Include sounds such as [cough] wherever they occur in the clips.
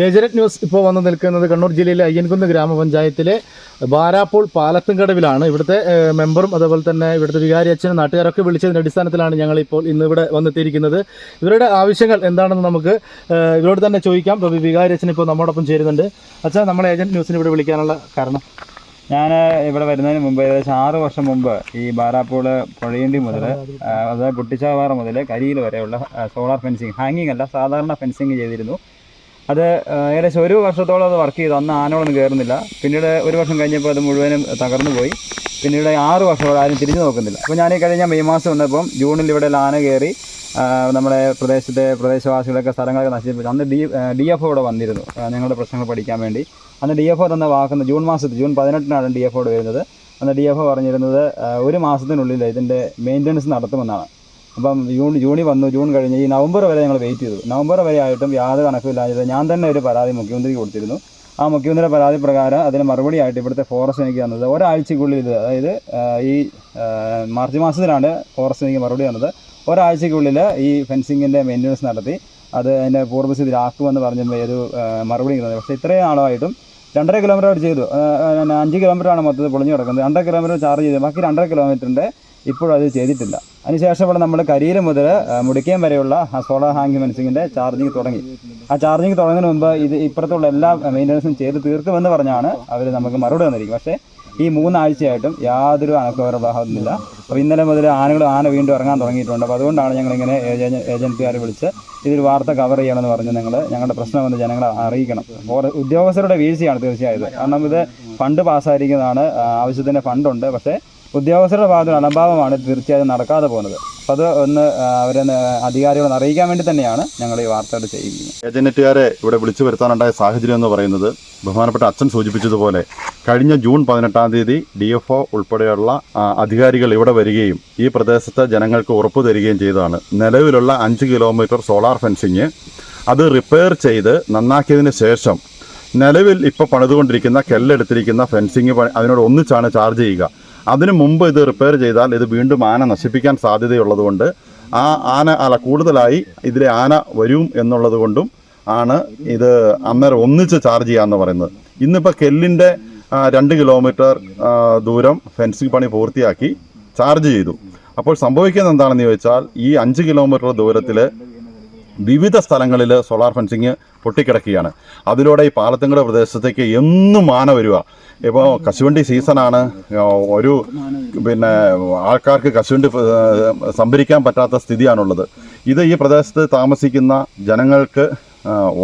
ഏജനറ്റ് news ഇപ്പോൾ വന്ന് നിൽക്കുന്നത് കണ്ണൂർ ജില്ലയിലെ അയ്യൻകുന്ന് ഗ്രാമപഞ്ചായത്തിലെ ബാരാപ്പോൾ പാലത്തുംകടവിലാണ് ഇവിടുത്തെ മെമ്പറും അതുപോലെ തന്നെ ഇവിടുത്തെ വികാരി അച്ഛനും നാട്ടുകാരൊക്കെ വിളിച്ചതിന്റെ അടിസ്ഥാനത്തിലാണ് ഞങ്ങൾ ഇപ്പോൾ ഇന്ന് ഇവിടെ വന്നെത്തിയിരിക്കുന്നത്. ഇവരുടെ ആവശ്യങ്ങൾ എന്താണെന്ന് നമുക്ക് ഇവരോട് തന്നെ ചോദിക്കാം. ഇപ്പോൾ വികാരി അച്ഛൻ ഇപ്പോൾ നമ്മോടൊപ്പം ചേരുന്നുണ്ട്. അച്ഛാ നമ്മളെ ഏജന്റ് ന്യൂസിന് ഇവിടെ വിളിക്കാനുള്ള കാരണം? ഞാൻ ഇവിടെ വരുന്നതിന് മുമ്പ് ഏകദേശം ആറ് വർഷം മുമ്പ് ഈ ബാരാപ്പൂൾ പുഴയണ്ടി മുതൽ അതായത് കുട്ടിച്ചാവാറ മുതൽ കരിയിൽ വരെയുള്ള സോളാർ ഫെൻസിങ് ഹാങ്ങിങ് അല്ല സാധാരണ ഫെൻസിങ് ചെയ്തിരുന്നു. അത് ഏകദേശം ഒരു വർഷത്തോളം അത് വർക്ക് ചെയ്തു. അന്ന് ആനകളൊന്നും കയറുന്നില്ല പിന്നീട് ഒരു വർഷം കഴിഞ്ഞപ്പോൾ അത് മുഴുവനും തകർന്നു പോയി. പിന്നീട് ആറ് വർഷത്തോളം ആരും തിരിഞ്ഞു നോക്കുന്നില്ല. അപ്പോൾ ഞാൻ ഈ കഴിഞ്ഞ മെയ് മാസം വന്നപ്പം ജൂണിൽ ഇവിടെ ആന കയറി നമ്മുടെ പ്രദേശത്തെ പ്രദേശവാസികളൊക്കെ സ്ഥലങ്ങളൊക്കെ നശിപ്പിച്ചു. അന്ന് ഡി ഡി എഫ് ഇവിടെ വന്നിരുന്നു. ഞങ്ങളുടെ പ്രശ്നങ്ങൾ പഠിക്കാൻ വേണ്ടി. അന്ന് ഡി എഫ് ഒ തന്ന വാക്കുന്ന ജൂൺ മാസത്തിൽ ജൂൺ പതിനെട്ടിനാണ് ഡി എഫ് ഒ വരുന്നത്. അന്ന് ഡി എഫ് ഒ പറഞ്ഞിരുന്നത് ഒരു മാസത്തിനുള്ളിൽ ഇതിന്റെ മെയിന്റനൻസ് നടത്തുമെന്നാണ്. അപ്പം ജൂൺ ജൂണിൽ വന്നു ജൂൺ കഴിഞ്ഞ് ഈ നവംബർ വരെ ഞങ്ങൾ വെയിറ്റ് ചെയ്തു. നവംബർ വരെ ആയിട്ടും യാതൊരു കണക്കില്ലാതെ ഞാൻ തന്നെ ഒരു പരാതി മുഖ്യമന്ത്രിക്ക് കൊടുത്തിരുന്നു. ആ മുഖ്യമന്ത്രിയുടെ പരാതി പ്രകാരം അതിന് മറുപടി ആയിട്ട് ഇവിടുത്തെ ഫോറസ്റ്റ് എനിക്ക് തന്നത്. ഒരാഴ്ചക്കുള്ളിൽ ഇത് അതായത് ഈ മാർച്ച് മാസത്തിലാണ് ഫോറസ്റ്റ് എനിക്ക് മറുപടി തന്നത്. ഒരാഴ്ചക്കുള്ളിൽ ഈ ഫെൻസിങ്ങിന്റെ മെയിന്റനൻസ് നടത്തി അത് അതിന്റെ പൂർവസ്ഥിതിയിലാക്കുമെന്ന് പറഞ്ഞപ്പോൾ ഒരു മറുപടി തന്നത്. പക്ഷേ ഇത്രയും നാളായിട്ടും രണ്ടര കിലോമീറ്റർ അവർ ചെയ്തു അഞ്ച് കിലോമീറ്ററാണ് മൊത്തത്തിൽ പൊളിഞ്ഞു കിടക്കുന്നത്. രണ്ടര കിലോമീറ്റർ ചാർജ് ചെയ്തു. ബാക്കി രണ്ടര കിലോമീറ്ററിന്റെ ഇപ്പോഴും അത് ചെയ്തിട്ടില്ല. അതിനുശേഷം ഇവിടെ നമ്മൾ കരിയിൽ മുതൽ മുടിക്കയം വരെയുള്ള സോളാർ ഹാങ് ഫെൻസിങ്ങിന്റെ ചാർജിങ് തുടങ്ങി. ആ ചാർജിങ് തുടങ്ങുന്നതിന് മുമ്പ് ഇത് ഇപ്പുറത്തുള്ള എല്ലാ മെയിന്റനൻസും ചെയ്ത് തീർക്കുമെന്ന് പറഞ്ഞാണ് അവർ നമുക്ക് മറുപടി തന്നിരിക്കും പക്ഷേ ഈ മൂന്നാഴ്ചയായിട്ടും യാതൊരു അനക്കവരുടെ ഭാഗത്തുനിന്നില്ല അപ്പോൾ ഇന്നലെ മുതൽ ആനകൾ ആന വീണ്ടും ഇറങ്ങാൻ തുടങ്ങിയിട്ടുണ്ട്. അപ്പോൾ അതുകൊണ്ടാണ് ഞങ്ങളിങ്ങനെ ഏജൻ- ഏജൻസിക്കാരെ വിളിച്ച് ഇതൊരു വാർത്ത കവർ ചെയ്യണമെന്ന് പറഞ്ഞ് നിങ്ങൾ ഞങ്ങളുടെ പ്രശ്നമെന്ന് ജനങ്ങളെ അറിയിക്കണം. ഉദ്യോഗസ്ഥരുടെ വീഴ്ചയാണ് തീർച്ചയായും കാരണം ഇത് ഫണ്ട് പാസ്സായിരിക്കുന്നതാണ് ആവശ്യത്തിന് ഫണ്ടുണ്ട്. പക്ഷേ ഉദ്യോഗസ്ഥരുടെ ഭാഗത്ത് അലംഭാവമാണ് തീർച്ചയായും നടക്കാതെ പോകുന്നത്. അപ്പോൾ അത് ഒന്ന് അവരെ അധികാരികളെ അറിയിക്കാൻ വേണ്ടി തന്നെയാണ് ഞങ്ങൾ ഈ വാർത്തകൾ ചെയ്യുന്നത്. ഏജന്റുകാരെ ഇവിടെ വിളിച്ചു വരുത്താനുണ്ടായ സാഹചര്യം എന്ന് പറയുന്നത് ബഹുമാനപ്പെട്ട അച്ഛൻ സൂചിപ്പിച്ചതുപോലെ കഴിഞ്ഞ ജൂൺ പതിനെട്ടാം തീയതി ഡി എഫ് ഒ ഉൾപ്പെടെയുള്ള അധികാരികൾ ഇവിടെ വരികയും ഈ പ്രദേശത്തെ ജനങ്ങൾക്ക് ഉറപ്പ് തരികയും ചെയ്തതാണ്. നിലവിലുള്ള അഞ്ച് കിലോമീറ്റർ സോളാർ ഫെൻസിങ് അത് റിപ്പയർ ചെയ്ത് നന്നാക്കിയതിന് ശേഷം നിലവിൽ ഇപ്പോൾ പണിതുകൊണ്ടിരിക്കുന്ന കെല്ലെടുത്തിരിക്കുന്ന ഫെൻസിങ് അതിനോട് ഒന്നിച്ചാണ് ചാർജ് ചെയ്യുക. അതിനു മുമ്പ് ഇത് റിപ്പയർ ചെയ്താൽ ഇത് വീണ്ടും ആന നശിപ്പിക്കാൻ സാധ്യതയുള്ളതുകൊണ്ട് ആ ആന അല്ല കൂടുതലായി ഇതിലെ ആന വരും എന്നുള്ളത് കൊണ്ടും ആണ് ഇത് അന്നേരം ഒന്നിച്ച് ചാർജ് ചെയ്യാമെന്ന് പറയുന്നത്. ഇന്നിപ്പോൾ കെല്ലിന്റെ രണ്ട് കിലോമീറ്റർ ദൂരം ഫെൻസിങ് പണി പൂർത്തിയാക്കി ചാർജ് ചെയ്തു. അപ്പോൾ സംഭവിക്കുന്നത് എന്താണെന്ന് ചോദിച്ചാൽ ഈ അഞ്ച് കിലോമീറ്റർ ദൂരത്തിൽ വിവിധ സ്ഥലങ്ങളിൽ സോളാർ ഫെൻസിങ് പൊട്ടിക്കിടക്കുകയാണ്. അതിലൂടെ ഈ പാലത്തുങ്കട പ്രദേശത്തേക്ക് എന്നും ആന വരിക ഇപ്പോൾ കശുവണ്ടി സീസണാണ്. ഒരു പിന്നെ ആൾക്കാർക്ക് കശുവണ്ടി സംഭരിക്കാൻ പറ്റാത്ത സ്ഥിതിയാണുള്ളത്. ഇത് ഈ പ്രദേശത്ത് താമസിക്കുന്ന ജനങ്ങൾക്ക്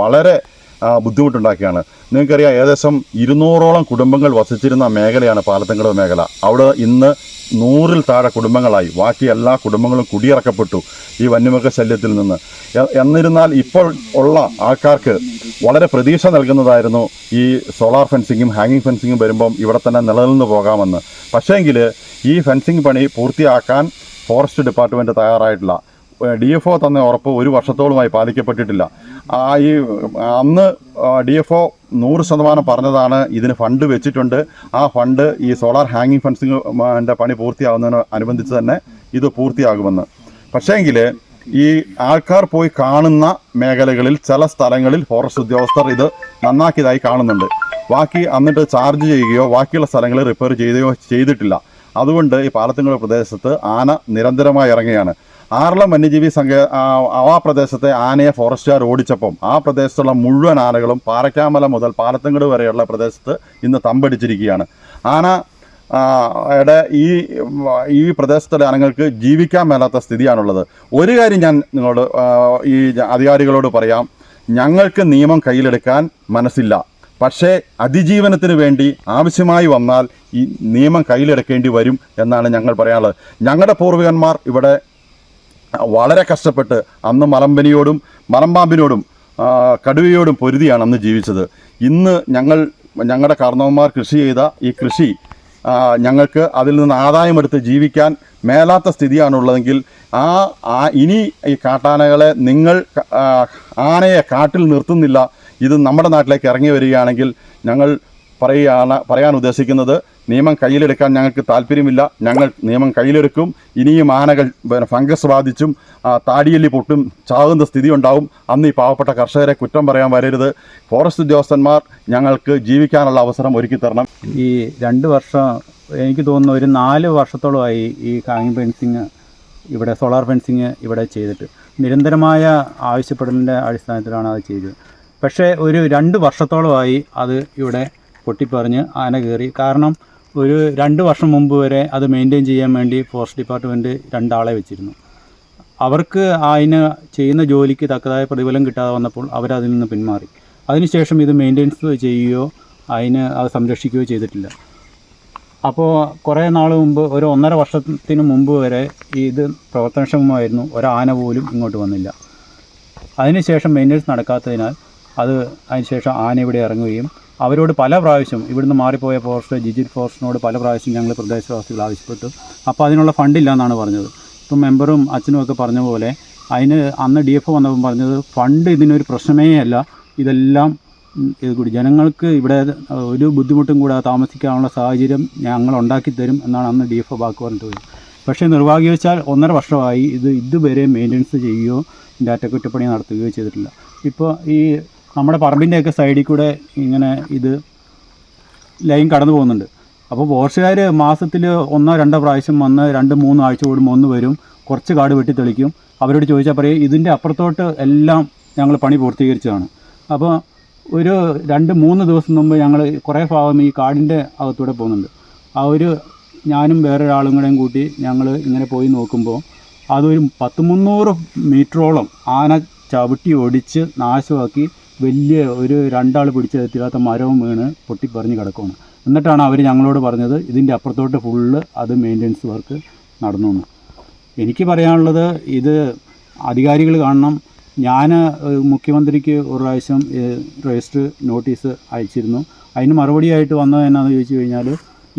വളരെ ആ, ബുദ്ധിമുട്ടുണ്ടാക്കിയാണ്. നിങ്ങൾക്കറിയാം ഏകദേശം ഇരുന്നൂറോളം കുടുംബങ്ങൾ വസിച്ചിരുന്ന മേഖലയാണ് പാലത്തങ്കട മേഖല. അവിടെ ഇന്ന് നൂറിൽ താഴെ കുടുംബങ്ങളായി. ബാക്കി എല്ലാ കുടുംബങ്ങളും കുടിയിറക്കപ്പെട്ടു ഈ വന്യമൃഗ ശല്യത്തിൽ നിന്ന്. എന്നിരുന്നാൽ ഇപ്പോൾ ഉള്ള ആൾക്കാർക്ക് വളരെ പ്രതീക്ഷ നൽകുന്നതായിരുന്നു ഈ സോളാർ ഫെൻസിങ്ങും ഹാങ്ങിങ് ഫെൻസിങ്ങും വരുമ്പം ഇവിടെ തന്നെ നിലനിന്ന് പോകാമെന്ന്. പക്ഷേങ്കിൽ ഈ ഫെൻസിങ് പണി പൂർത്തിയാക്കാൻ ഫോറസ്റ്റ് ഡിപ്പാർട്ട്മെന്റ് തയ്യാറായിട്ടില്ല. ഡി എഫ് ഒ തന്ന ഉറപ്പ് ഒരു വർഷത്തോളമായി പാലിക്കപ്പെട്ടിട്ടില്ല. ആ ഈ അന്ന് ഡി എഫ് ഒ നൂറ് ശതമാനം പറഞ്ഞതാണ് ഇതിന് ഫണ്ട് വെച്ചിട്ടുണ്ട്. ആ ഫണ്ട് ഈ സോളാർ ഹാങ്ങിങ് ഫെൻസിങ്ങിന്റെ പണി പൂർത്തിയാകുന്നതിന് അനുബന്ധിച്ച് തന്നെ ഇത് പൂർത്തിയാകുമെന്ന്. പക്ഷേങ്കിൽ ഈ ആൾക്കാർ പോയി കാണുന്ന മേഖലകളിൽ ചില സ്ഥലങ്ങളിൽ ഫോറസ്റ്റ് ഉദ്യോഗസ്ഥർ ഇത് നന്നാക്കിയതായി കാണുന്നുണ്ട്. ബാക്കി എന്നിട്ട് ചാർജ് ചെയ്യുകയോ ബാക്കിയുള്ള സ്ഥലങ്ങളിൽ റിപ്പയർ ചെയ്യുകയോ ചെയ്തിട്ടില്ല. അതുകൊണ്ട് ഈ പാലത്തുങ്കൽ പ്രദേശത്ത് ആന നിരന്തരമായി ഇറങ്ങുകയാണ്. ആറളം വന്യജീവി സംഘ ആ പ്രദേശത്തെ ആനയെ ഫോറസ്റ്റുകാർ ഓടിച്ചപ്പം ആ പ്രദേശത്തുള്ള മുഴുവൻ ആനകളും പാറയ്ക്കാമല മുതൽ പാലത്തങ്കട് വരെയുള്ള പ്രദേശത്ത് ഇന്ന് തമ്പടിച്ചിരിക്കുകയാണ്. ആന യുടെ ഈ ഈ പ്രദേശത്തുള്ള ആനകൾക്ക് ജീവിക്കാൻ മേലാത്ത സ്ഥിതിയാണുള്ളത്. ഒരു കാര്യം ഞാൻ നിങ്ങളോട് ഈ അധികാരികളോട് പറയാം. ഞങ്ങൾക്ക് നിയമം കയ്യിലെടുക്കാൻ മനസ്സില്ല. പക്ഷേ അതിജീവനത്തിന് വേണ്ടി ആവശ്യമായി വന്നാൽ ഈ നിയമം കയ്യിലെടുക്കേണ്ടി വരും എന്നാണ് ഞങ്ങൾ പറയാനുള്ളത്. ഞങ്ങളുടെ പൂർവികന്മാർ ഇവിടെ വളരെ കഷ്ടപ്പെട്ട് അന്ന് മലമ്പനിയോടും മലമ്പാമ്പിനോടും കടുവയോടും പൊരുതിയാണ് അന്ന് ജീവിച്ചത്. ഇന്ന് ഞങ്ങൾ ഞങ്ങളുടെ കാരണവന്മാർ കൃഷി ചെയ്ത ഈ കൃഷി ഞങ്ങൾക്ക് അതിൽ നിന്ന് ആദായമെടുത്ത് ജീവിക്കാൻ മേലാത്ത സ്ഥിതിയാണുള്ളതെങ്കിൽ ആ ആ ഇനി ഈ കാട്ടാനകളെ നിങ്ങൾ ആനയെ കാട്ടിൽ നിർത്തുന്നില്ല. ഇത് നമ്മുടെ നാട്ടിലേക്ക് ഇറങ്ങി വരികയാണെങ്കിൽ ഞങ്ങൾ പറയുകയാണ് പറയാൻ ഉദ്ദേശിക്കുന്നത് നിയമം കയ്യിലെടുക്കാൻ ഞങ്ങൾക്ക് താല്പര്യമില്ല. ഞങ്ങൾ നിയമം കയ്യിലെടുക്കും. ഇനിയും ആനകൾ ഫംഗസ് ബാധിച്ചും താടിയല്ലി പൊട്ടും ചാകുന്ന സ്ഥിതി ഉണ്ടാവും. അന്ന് ഈ പാവപ്പെട്ട കർഷകരെ കുറ്റം പറയാൻ വരരുത്. ഫോറസ്റ്റ് ഉദ്യോഗസ്ഥന്മാർ ഞങ്ങൾക്ക് ജീവിക്കാനുള്ള അവസരം ഒരുക്കി തരണം. ഈ രണ്ട് വർഷം എനിക്ക് തോന്നുന്നു ഒരു നാല് വർഷത്തോളമായി ഈ ഹാങ്ങിങ് ഫെൻസിങ് ഇവിടെ സോളാർ ഫെൻസിങ് ഇവിടെ ചെയ്തിട്ട്. നിരന്തരമായ ആവശ്യപ്പെടലിന്റെ അടിസ്ഥാനത്തിലാണ് അത് ചെയ്തത്. പക്ഷേ ഒരു രണ്ട് വർഷത്തോളമായി അത് ഇവിടെ പൊട്ടിപ്പറിഞ്ഞ് ആന കയറി. കാരണം ഒരു രണ്ട് വർഷം മുമ്പ് വരെ അത് മെയിന്റെയിൻ ചെയ്യാൻ വേണ്ടി ഫോറസ്റ്റ് ഡിപ്പാർട്ട്മെന്റ് രണ്ടാളെ വെച്ചിരുന്നു. അവർക്ക് അതിന് ചെയ്യുന്ന ജോലിക്ക് തക്കതായ പ്രതിഫലം കിട്ടാതെ വന്നപ്പോൾ അവരതിൽ നിന്ന് പിന്മാറി. അതിനുശേഷം ഇത് മെയിന്റെനൻസ് ചെയ്യുകയോ അതിന് അത് സംരക്ഷിക്കുകയോ ചെയ്തിട്ടില്ല. അപ്പോൾ കുറേ നാൾ മുമ്പ് ഒരു ഒന്നര വർഷത്തിന് മുമ്പ് വരെ ഇത് പ്രവർത്തനക്ഷമമായിരുന്നു. ഒരാന പോലും ഇങ്ങോട്ട് വന്നില്ല. അതിനുശേഷം മെയിന്റെനൻസ് നടക്കാത്തതിനാൽ അത് അതിനുശേഷം ആന ഇവിടെ ഇറങ്ങുകയും അവരോട് പല പ്രാവശ്യം ഇവിടുന്ന് മാറിപ്പോയ ഫോറസ്റ്റ് ജിജിറ്റ് ഫോറസ്റ്റിനോട് പല പ്രാവശ്യം ഞങ്ങൾ പ്രദേശവാസികൾ ആവശ്യപ്പെട്ടു. അപ്പോൾ അതിനുള്ള ഫണ്ടില്ല എന്നാണ് പറഞ്ഞത്. ഇപ്പം മെമ്പറും അച്ഛനും ഒക്കെ പറഞ്ഞ പോലെ അതിന് അന്ന് ഡി എഫ് വന്നപ്പം പറഞ്ഞത് ഫണ്ട് ഇതിനൊരു പ്രശ്നമേ അല്ല. ഇതെല്ലാം ഇത് കൂടി ജനങ്ങൾക്ക് ഇവിടെ ഒരു ബുദ്ധിമുട്ടും കൂടാതെ താമസിക്കാനുള്ള സാഹചര്യം ഞങ്ങൾ ഉണ്ടാക്കി തരും എന്നാണ് അന്ന് ഡി എഫ് വാക്ക് പറഞ്ഞിട്ട് പോയത് പക്ഷേ നിർഭാഗ്യവശാൽ ഒന്നര വർഷമായി ഇത് ഇതുവരെ മെയിന്റനൻസ് ചെയ്യുകയോ ഡാറ്റ കുറ്റപ്പണി നടത്തുകയോ ചെയ്തിട്ടില്ല. ഇപ്പോൾ ഈ നമ്മുടെ പറമ്പിന്റെയൊക്കെ സൈഡിൽ കൂടെ ഇങ്ങനെ ഇത് ലൈൻ കടന്നു പോകുന്നുണ്ട്. അപ്പോൾ പോർച്ചുകാർ മാസത്തിൽ ഒന്നോ രണ്ടോ പ്രാവശ്യം വന്ന് രണ്ട് മൂന്ന് ആഴ്ച കൂടുമ്പോൾ ഒന്ന് വരും കുറച്ച് കാട് വെട്ടി തെളിക്കും അവരോട് ചോദിച്ചാൽ പറയും ഇതിന്റെ അപ്പുറത്തോട്ട് എല്ലാം ഞങ്ങൾ പണി പൂർത്തീകരിച്ചതാണ്. അപ്പോൾ ഒരു രണ്ട് മൂന്ന് ദിവസം മുമ്പ് ഞങ്ങൾ കുറേ ഭാഗം ഈ കാടിന്റെ അകത്തൂടെ പോകുന്നുണ്ട്. ആ ഒരു ഞാനും വേറൊരാളും കൂടെയും കൂട്ടി ഞങ്ങൾ ഇങ്ങനെ പോയി നോക്കുമ്പോൾ അതൊരു പത്ത് മുന്നൂറ് മീറ്ററോളം ആന ചവിട്ടി ഒടിച്ച് നാശമാക്കി വലിയ ഒരു രണ്ടാൾ പിടിച്ചെത്തില്ലാത്ത മരവും വീണ് പൊട്ടിപ്പറിഞ്ഞ് കിടക്കുകയാണ് എന്നിട്ടാണ് അവർ ഞങ്ങളോട് പറഞ്ഞത് ഇതിന്റെ അപ്പുറത്തോട്ട് ഫുള്ള് അത് മെയിന്റനൻസ് വർക്ക് നടന്നു എനിക്ക് പറയാനുള്ളത് ഇത് അധികാരികൾ കാണണം. ഞാൻ മുഖ്യമന്ത്രിക്ക് ഒരു പ്രാവശ്യം രജിസ്റ്റർ നോട്ടീസ് അയച്ചിരുന്നു. അതിന് മറുപടിയായിട്ട് വന്നത് എന്നാന്ന് ചോദിച്ചു കഴിഞ്ഞാൽ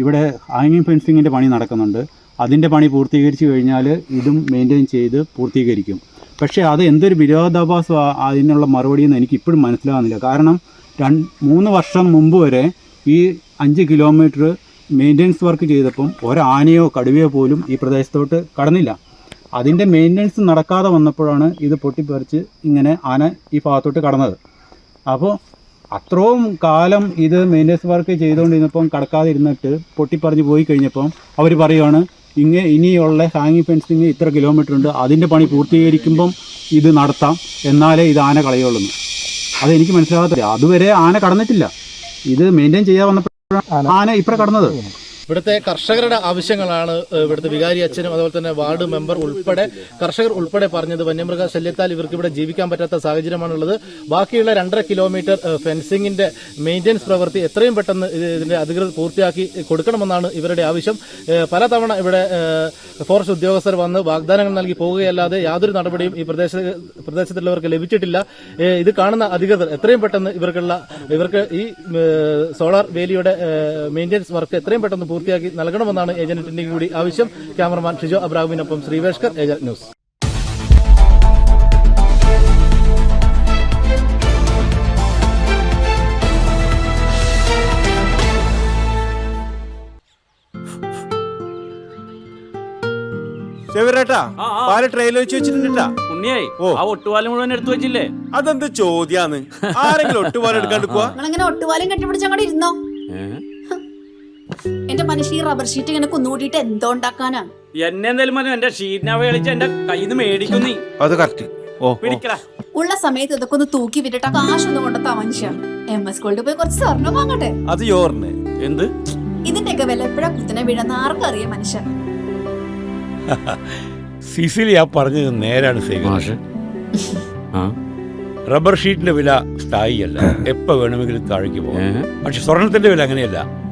ഇവിടെ ഹാങ്ങിങ് ഫെൻസിങ്ങിന്റെ പണി നടക്കുന്നുണ്ട്. അതിന്റെ പണി പൂർത്തീകരിച്ച് കഴിഞ്ഞാൽ ഇതും മെയിന്റെയിൻ ചെയ്ത് പൂർത്തീകരിക്കും. പക്ഷേ അത് എന്തൊരു വിരോധാഭാസം അതിനുള്ള മറുപടിയെന്ന് എനിക്ക് ഇപ്പോഴും മനസ്സിലാകുന്നില്ല കാരണം രണ്ട് മൂന്ന് വർഷം മുമ്പ് വരെ ഈ അഞ്ച് കിലോമീറ്റർ മെയിന്റെനൻസ് വർക്ക് ചെയ്തപ്പം ഒരാനയോ കടുവയോ പോലും ഈ പ്രദേശത്തോട്ട് കടന്നില്ല. അതിന്റെ മെയിന്റെനൻസ് നടക്കാതെ വന്നപ്പോഴാണ് ഇത് പൊട്ടിപ്പറിച്ച് ഇങ്ങനെ ആന ഈ ഭാഗത്തോട്ട് കടന്നത്. അപ്പോൾ അത്രയും കാലം ഇത് മെയിന്റെനൻസ് വർക്ക് ചെയ്തുകൊണ്ടിരുന്നപ്പം കടക്കാതിരുന്നിട്ട് പൊട്ടിപ്പറിഞ്ഞ് പോയി കഴിഞ്ഞപ്പം അവർ പറയുവാണ് ഇങ്ങനെ ഇനിയുള്ള ഹാങ്ങിങ് ഫെൻസിങ് ഇത്ര കിലോമീറ്റർ ഉണ്ട്. അതിന്റെ പണി പൂർത്തീകരിക്കുമ്പം ഇത് നടത്താം. എന്നാലേ ഇത് ആന കളയുള്ളൂ. അത് അതെനിക്ക് മനസ്സിലാകത്തില്ല അതുവരെ ആന കടന്നിട്ടില്ല. ഇത് മെയിന്റെയിൻ ചെയ്യാൻ വന്നപ്പോഴാണ് ആന. ഇപ്പറ കടന്നത്. ഇവിടുത്തെ കർഷകരുടെ ആവശ്യങ്ങളാണ് ഇവിടുത്തെ വികാരി അച്ഛനും അതുപോലെ തന്നെ വാർഡ് മെമ്പർ ഉൾപ്പെടെ കർഷകർ ഉൾപ്പെടെ പറഞ്ഞത്. വന്യമൃഗ ശല്യത്താൽ ഇവർക്ക് ഇവിടെ ജീവിക്കാൻ പറ്റാത്ത സാഹചര്യമാണുള്ളത്. ബാക്കിയുള്ള രണ്ടര കിലോമീറ്റർ ഫെൻസിംഗിന്റെ മെയിന്റെനൻസ് പ്രവൃത്തി എത്രയും പെട്ടെന്ന് ഇതിന്റെ അധികൃതർ പൂർത്തിയാക്കി കൊടുക്കണമെന്നാണ് ഇവരുടെ ആവശ്യം. പലതവണ ഇവിടെ ഫോറസ്റ്റ് ഉദ്യോഗസ്ഥർ വന്ന് വാഗ്ദാനങ്ങൾ നൽകി പോവുകയല്ലാതെ യാതൊരു നടപടിയും ഈ പ്രദേശ പ്രദേശത്തുള്ളവർക്ക് ലഭിച്ചിട്ടില്ല. ഇത് കാണുന്ന അധികൃതർ എത്രയും പെട്ടെന്ന് ഇവർക്കുള്ള ഇവർക്ക് ഈ സോളാർ വേലിയുടെ മെയിന്റെനൻസ് വർക്ക് എത്രയും പെട്ടെന്ന് പൂർത്തിയാക്കി നൽകണമെന്നാണ് ഏജന്റിന്റെ കൂടി ആവശ്യം. ക്യാമറമാൻ ഷിജോ അബ്രാഹിമിനൊപ്പം ശ്രീവേഷ്കർ ഏജന്റ് ന്യൂസ്. ചെവിറേട്ടാ ആ, ആ. പാൽ ട്രെയിലർ വെച്ച് വെച്ചിട്ടുണ്ടാ ഉണ്ണിയായി ആ ഒട്ടുപാലം മുഴുവൻ എടുത്തു വെച്ചില്ലേ? അതെന്ത് ചോദ്യാന്ന്? ആരെങ്കിലും ഒട്ടുപാലം എടുക്കാണ്ട് പോവാ ഒട്ടുപാലം കെട്ടിപ്പിടിച്ച് അങ്ങോട്ട് ഇരുന്നോ? എന്റെ മനുഷ്യ ഈ റബ്ബർ ഷീറ്റ് ഇങ്ങനെ കുന്നുകൂടിയിട്ട് എന്തോ ഉണ്ടാക്കാനാ? എന്നെ എന്തായാലും മതി എന്റെ ഷീറ്റിനെ കളിച്ച് എന്റെ കയ്യിൽ നിന്ന് മേടിക്കും നീ. അത് കറക്റ്റ് ഓ പിടിക്കടാ. ഉള്ള സമയത്ത് ഇതൊക്കെ ഒന്ന് തൂക്കി വിട്ടിട്ട് കാശൊന്നും കൊണ്ടെത്താ മനുഷ്യ എം എസ് ഗോൾഡ് പോയി കുറച്ച് സ്വർണം വാങ്ങട്ടെ? അത് യോറിന്. എന്ത്? ഇതിന്റെയൊക്കെ വില എപ്പോഴാ കുത്തനെ വീഴുന്ന ആർക്കറിയാം മനുഷ്യ. [laughs] സിസിലി ആ പറഞ്ഞത് നേരാണ് സേവൻ റബ്ബർ ഷീറ്റിന്റെ വില സ്ഥായിയല്ല. [laughs] എപ്പോ വേണമെങ്കിലും താഴേക്ക് പോകും. പക്ഷെ സ്വർണത്തിന്റെ വില അങ്ങനെയല്ല.